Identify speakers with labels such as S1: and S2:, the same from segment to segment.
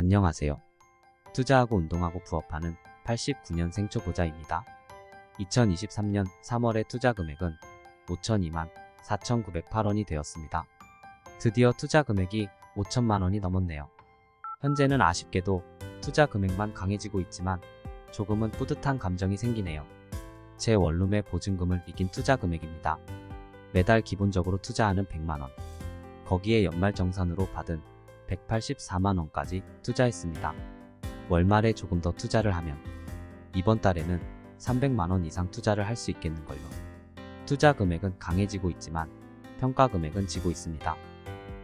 S1: 안녕하세요. 투자하고 운동하고 부업하는 89년생 초보자입니다. 2023년 3월의 투자 금액은 5,002만 4,908원이 되었습니다. 드디어 투자 금액이 5천만 원이 넘었네요. 현재는 아쉽게도 투자 금액만 강해지고 있지만 조금은 뿌듯한 감정이 생기네요. 제 원룸의 보증금을 이긴 투자 금액입니다. 매달 기본적으로 투자하는 100만원. 거기에 연말 정산으로 받은 184만원까지 투자했습니다. 월말에 조금 더 투자를 하면 이번 달에는 300만원 이상 투자를 할 수 있겠는걸요. 투자 금액은 강해지고 있지만 평가 금액은 지고 있습니다.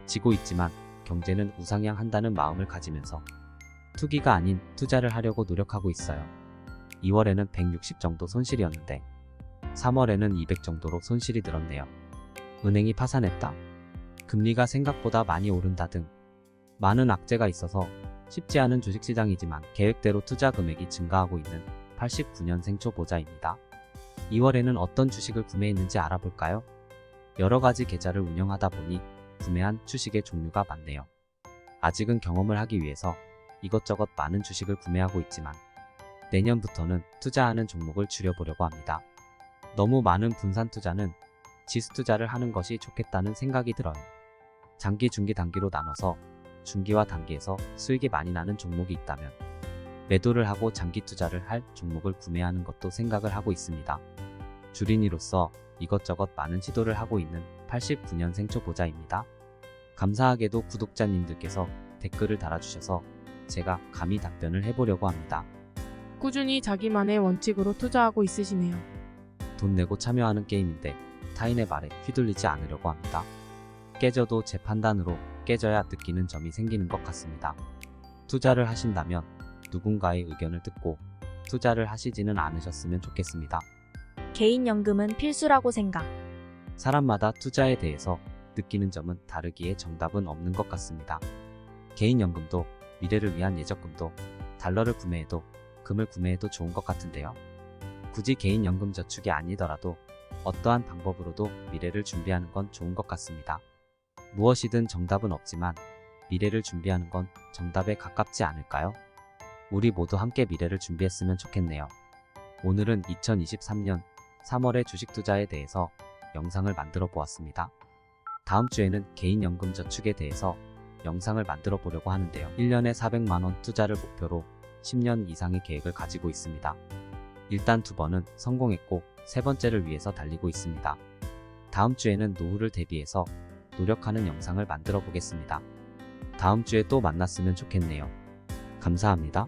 S1: 지고 있지만 경제는 우상향 한다는 마음을 가지면서 투기가 아닌 투자를 하려고 노력하고 있어요. 2월에는 160 정도 손실이었는데 3월에는 200 정도로 손실이 늘었네요. 은행이 파산했다. 금리가 생각보다 많이 오른다 등 많은 악재가 있어서 쉽지 않은 주식시장이지만 계획대로 투자 금액이 증가하고 있는 89년생 초보자입니다. 2월에는 어떤 주식을 구매했는지 알아볼까요? 여러 가지 계좌를 운영하다 보니 구매한 주식의 종류가 많네요. 아직은 경험을 하기 위해서 이것저것 많은 주식을 구매하고 있지만 내년부터는 투자하는 종목을 줄여보려고 합니다. 너무 많은 분산 투자는 지수 투자를 하는 것이 좋겠다는 생각이 들어요. 장기, 중기, 단기로 나눠서 중기와 단기에서 수익이 많이 나는 종목이 있다면 매도를 하고 장기 투자를 할 종목을 구매하는 것도 생각을 하고 있습니다. 주린이로서 이것저것 많은 시도를 하고 있는 89년생 초보자입니다. 감사하게도 구독자님들께서 댓글을 달아주셔서 제가 감히 답변을 해보려고 합니다.
S2: 꾸준히 자기만의 원칙으로 투자하고 있으시네요.
S1: 돈 내고 참여하는 게임인데 타인의 말에 휘둘리지 않으려고 합니다. 깨져도 제 판단으로 깨져야 느끼는 점이 생기는 것 같습니다. 투자를 하신다면 누군가의 의견을 듣고 투자를 하시지는 않으셨으면 좋겠습니다.
S3: 개인연금은 필수라고 생각.
S1: 사람마다 투자에 대해서 느끼는 점은 다르기에 정답은 없는 것 같습니다. 개인연금도 미래를 위한 예적금도 달러를 구매해도 금을 구매해도 좋은 것 같은데요. 굳이 개인연금 저축이 아니더라도 어떠한 방법으로도 미래를 준비하는 건 좋은 것 같습니다. 무엇이든 정답은 없지만 미래를 준비하는 건 정답에 가깝지 않을까요? 우리 모두 함께 미래를 준비했으면 좋겠네요. 오늘은 2023년 3월의 주식 투자에 대해서 영상을 만들어 보았습니다. 다음 주에는 개인연금 저축에 대해서 영상을 만들어 보려고 하는데요. 1년에 400만원 투자를 목표로 10년 이상의 계획을 가지고 있습니다. 일단 두 번은 성공했고 세 번째를 위해서 달리고 있습니다. 다음 주에는 노후를 대비해서 노력하는 영상을 만들어 보겠습니다. 다음 주에 또 만났으면 좋겠네요. 감사합니다.